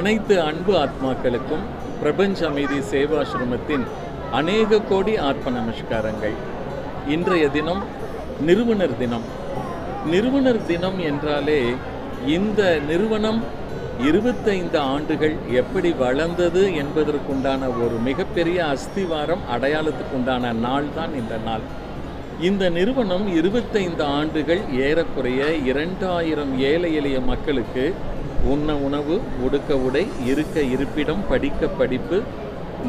அனைத்து அன்பு ஆத்மாக்களுக்கும் பிரபஞ்ச அமைதி சேவாசிரமத்தின் அநேக கோடி ஆத்ம நமஸ்காரங்கள். இன்றைய தினம் நிறுவனர் தினம். நிறுவனர் தினம் என்றாலே இந்த நிறுவனம் இருபத்தைந்து ஆண்டுகள் எப்படி வளர்ந்தது என்பதற்குண்டான ஒரு மிகப்பெரிய அஸ்திவாரம் அடையாளத்துக்குண்டான நாள் தான் இந்த நாள். இந்த நிறுவனம் இருபத்தைந்து ஆண்டுகள் ஏறக்குறைய இரண்டாயிரம் ஏழை எளிய மக்களுக்கு உண்ண உணவு உடுக்க உடை இருக்க இருப்பிடம் படிக்க படிப்பு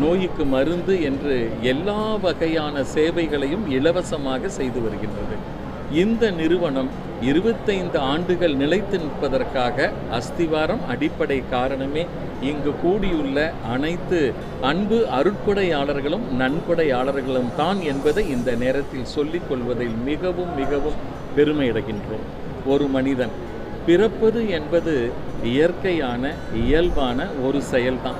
நோய்க்கு மருந்து என்று எல்லா வகையான சேவைகளையும் இலவசமாக செய்து வருகின்றது. இந்த நிறுவனம் இருபத்தைந்து ஆண்டுகள் நிலைத்து நிற்பதற்காக அஸ்திவாரம் அடிப்படை காரணமே இங்கு கூடியுள்ள அனைத்து அன்பு அருட்கொடையாளர்களும் நன்கொடையாளர்களும் தான் என்பதை இந்த நேரத்தில் சொல்லிக் கொள்வதில் மிகவும் மிகவும் பெருமையடைகின்றோம் ஒரு மனிதன் பிறப்பது என்பது இயற்கையான இயல்பான ஒரு செயல்தான்.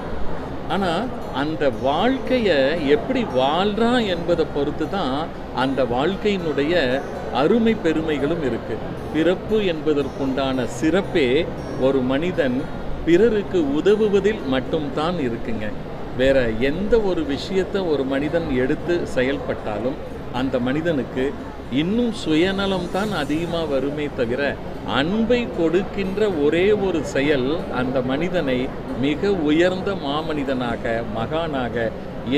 ஆனால் அந்த வாழ்க்கையை எப்படி வாழ்கிறான் என்பதை பொறுத்து தான் அந்த வாழ்க்கையினுடைய அருமை பெருமைகளும் இருக்குது பிறப்பு என்பதற்குண்டான சிறப்பே ஒரு மனிதன் பிறருக்கு உதவுவதில் மட்டும்தான் இருக்குங்க. வேற எந்த ஒரு விஷயத்தை ஒரு மனிதன் எடுத்து செயல்பட்டாலும் அந்த மனிதனுக்கு இன்னும் சுயநலம் தான் அதிகமாக வருமே தவிர அன்பை கொடுக்கின்ற ஒரே ஒரு செயல் அந்த மனிதனை மிக உயர்ந்த மாமனிதனாக மகானாக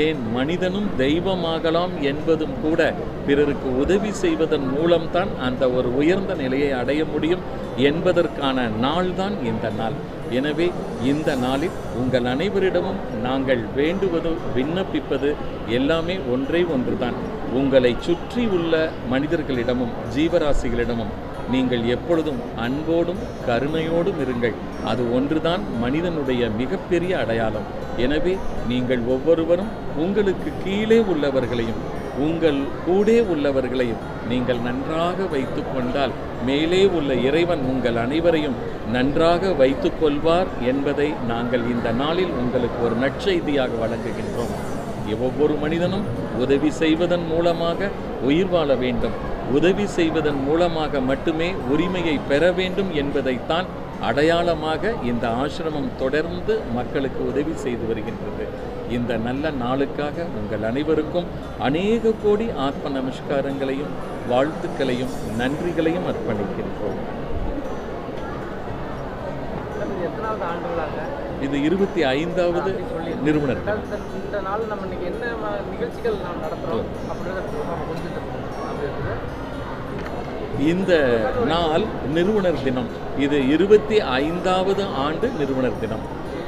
ஏன் மனிதனும் தெய்வமாகலாம் என்பதும் கூட பிறருக்கு உதவி செய்வதன் மூலம்தான் அந்த ஒரு உயர்ந்த நிலையை அடைய முடியும் என்பதற்கான நாள்தான் இந்த நாள். எனவே இந்த நாளில் உங்கள் அனைவரிடமும் நாங்கள் வேண்டுவது விண்ணப்பிப்பது எல்லாமே ஒன்றே ஒன்றுதான். உங்களை சுற்றி உள்ள மனிதர்களிடமும் ஜீவராசிகளிடமும் நீங்கள் எப்பொழுதும் அன்போடும் கருணையோடும் இருங்கள். அது ஒன்றுதான் மனிதனுடைய மிகப்பெரிய அடையாளம். எனவே நீங்கள் ஒவ்வொருவரும் உங்களுக்கு கீழே உள்ளவர்களையும் உங்கள் கூடே உள்ளவர்களையும் நீங்கள் நன்றாக வைத்து கொண்டால் மேலே உள்ள இறைவன் உங்கள் அனைவரையும் நன்றாக வைத்து கொள்வார் என்பதை நாங்கள் இந்த நாளில் உங்களுக்கு ஒரு நற்செய்தியாக வழங்குகின்றோம். ஒவ்வொரு மனிதனும் உதவி செய்வதன் மூலமாக உயிர் வாழ வேண்டும். உதவி செய்வதன் மூலமாக மட்டுமே உரிமையை பெற வேண்டும் என்பதைத்தான் அடையாளமாக இந்த ஆசிரமம் தொடர்ந்து மக்களுக்கு உதவி செய்து வருகின்றது. இந்த நல்ல நாளுக்காக உங்கள் அனைவருக்கும் அநேக கோடி ஆத்ம நமஸ்காரங்களையும் வாழ்த்துக்களையும் நன்றிகளையும் அர்ப்பணிக்கின்றோம். இது இருபத்தி ஐந்தாவது நிறுவனர். இந்த நாள் நம்ம இன்னைக்கு என்ன நிகழ்ச்சிகள் நாம் நடத்துகிறோம் இந்த நாள் நிறுவனர் தினம். இது இருபத்தி ஐந்தாவது ஆண்டு நிறுவனர் தினம்.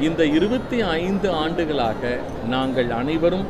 இந்த இருபத்தி ஐந்து ஆண்டுகளாக நாங்கள் அனைவரும்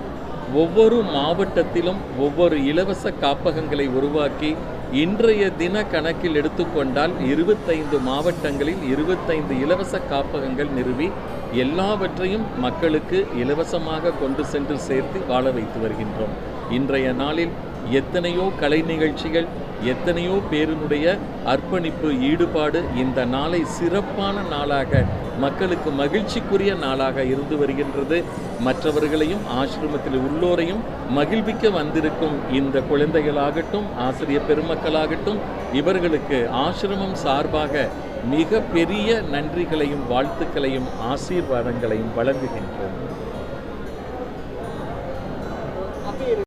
ஒவ்வொரு மாவட்டத்திலும் ஒவ்வொரு இலவச காப்பகங்களை உருவாக்கி இன்றைய தின கணக்கில் எடுத்துக்கொண்டால் இருபத்தைந்து மாவட்டங்களில் இருபத்தைந்து இலவச காப்பகங்கள் நிறுவி எல்லாவற்றையும் மக்களுக்கு இலவசமாக கொண்டு சென்று சேர்த்து வாழ வைத்து வருகின்றோம். இன்றைய நாளில் எத்தனையோ கலை நிகழ்ச்சிகள் எத்தனையோ பேரினுடைய அர்ப்பணிப்பு ஈடுபாடு இந்த நாளை சிறப்பான நாளாக மக்களுக்கு மகிழ்ச்சிக்குரிய நாளாக இருந்து வருகின்றது. மற்றவர்களையும் ஆசிரமத்தில் உள்ளோரையும் மகிழ்விக்க வந்திருக்கும் இந்த குழந்தைகளாகட்டும் ஆசிரியர் பெருமக்களாகட்டும் இவர்களுக்கு ஆசிரமம் சார்பாக மிக பெரிய நன்றிகளையும் வாழ்த்துக்களையும் ஆசீர்வாதங்களையும் வழங்குகின்றோம்.